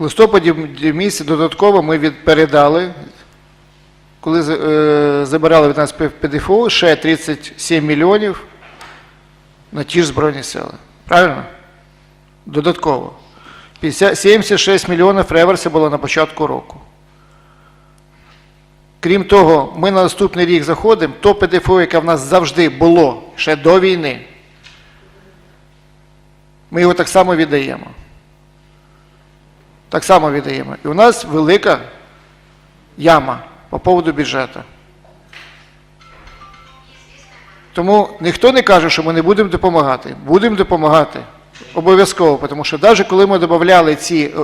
В листопаді місяці додатково ми передали, коли е, забирали від нас ПДФО, ще 37 мільйонів на ті ж Збройні Сили. Правильно? Додатково. 76 мільйонів реверсі було на початку року. Крім того, ми на наступний рік заходимо, то ПДФО, яке в нас завжди було ще до війни, ми його так само віддаємо. Так само віддаємо. І у нас велика яма по поводу бюджету. Тому ніхто не каже, що ми не будемо допомагати. Будемо допомагати. Обов'язково, тому що навіть коли ми додавали ці е,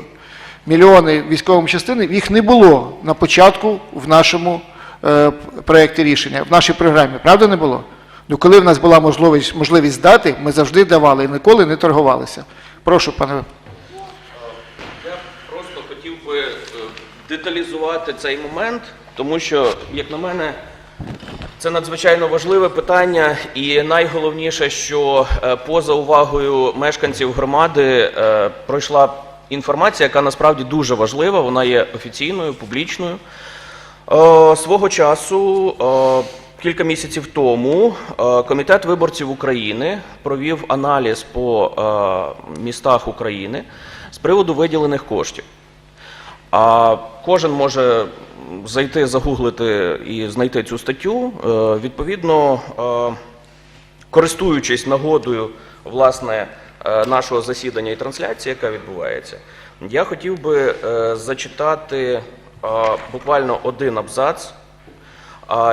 мільйони військовим частинам, їх не було на початку в нашому е, проєкті рішення, в нашій програмі. Правда не було? Ну, коли в нас була можливість, можливість дати, ми завжди давали і ніколи не торгувалися. Прошу, пане. Я просто хотів би е, деталізувати цей момент, тому що, як на мене, це надзвичайно важливе питання, і найголовніше, що е, поза увагою мешканців громади е, пройшла інформація, яка насправді дуже важлива, вона є офіційною, публічною. Е, Свого часу, кілька місяців тому, Комітет виборців України провів аналіз по містах України з приводу виділених коштів. А кожен може зайти, загуглити і знайти цю статтю. Е, Відповідно, е, користуючись нагодою власне е, нашого засідання і трансляції, яка відбувається, я хотів би зачитати буквально один абзац.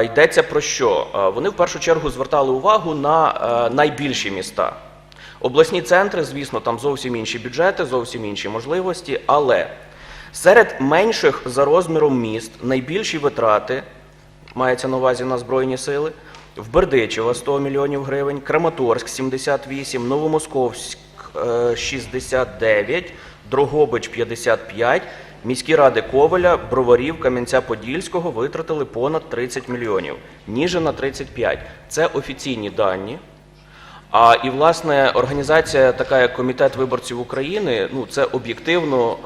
Йдеться про що? Вони в першу чергу звертали увагу на найбільші міста. Обласні центри, звісно, там зовсім інші бюджети, зовсім інші можливості, але серед менших за розміром міст найбільші витрати мається на увазі на Збройні сили. В Бердичево 100 мільйонів гривень, Краматорськ 78, Новомосковськ е, 69, Дрогобич 55, міські ради Коваля, Броварів, Кам'янця-Подільського витратили понад 30 мільйонів, Ніжина 35. Це офіційні дані. А і власне організація, така як Комітет виборців України, ну це об'єктивно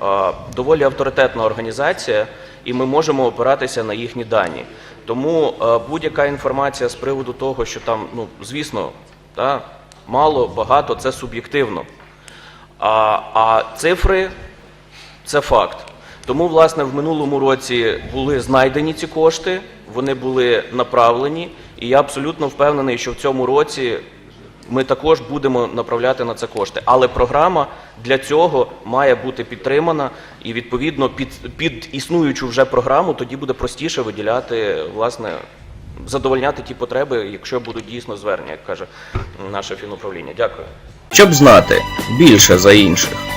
доволі авторитетна організація, і ми можемо опиратися на їхні дані. Тому будь-яка інформація з приводу того, що там, ну звісно, та, мало, багато, це суб'єктивно. А, а цифри це факт. Тому, власне, в минулому році були знайдені ці кошти, вони були направлені, і я абсолютно впевнений, що в цьому році ми також будемо направляти на це кошти. Але програма для цього має бути підтримана, і відповідно під, під існуючу вже програму тоді буде простіше виділяти, власне, задовольняти ті потреби, якщо будуть дійсно звернення, як каже наше фінуправління. Дякую. Щоб знати більше за інших.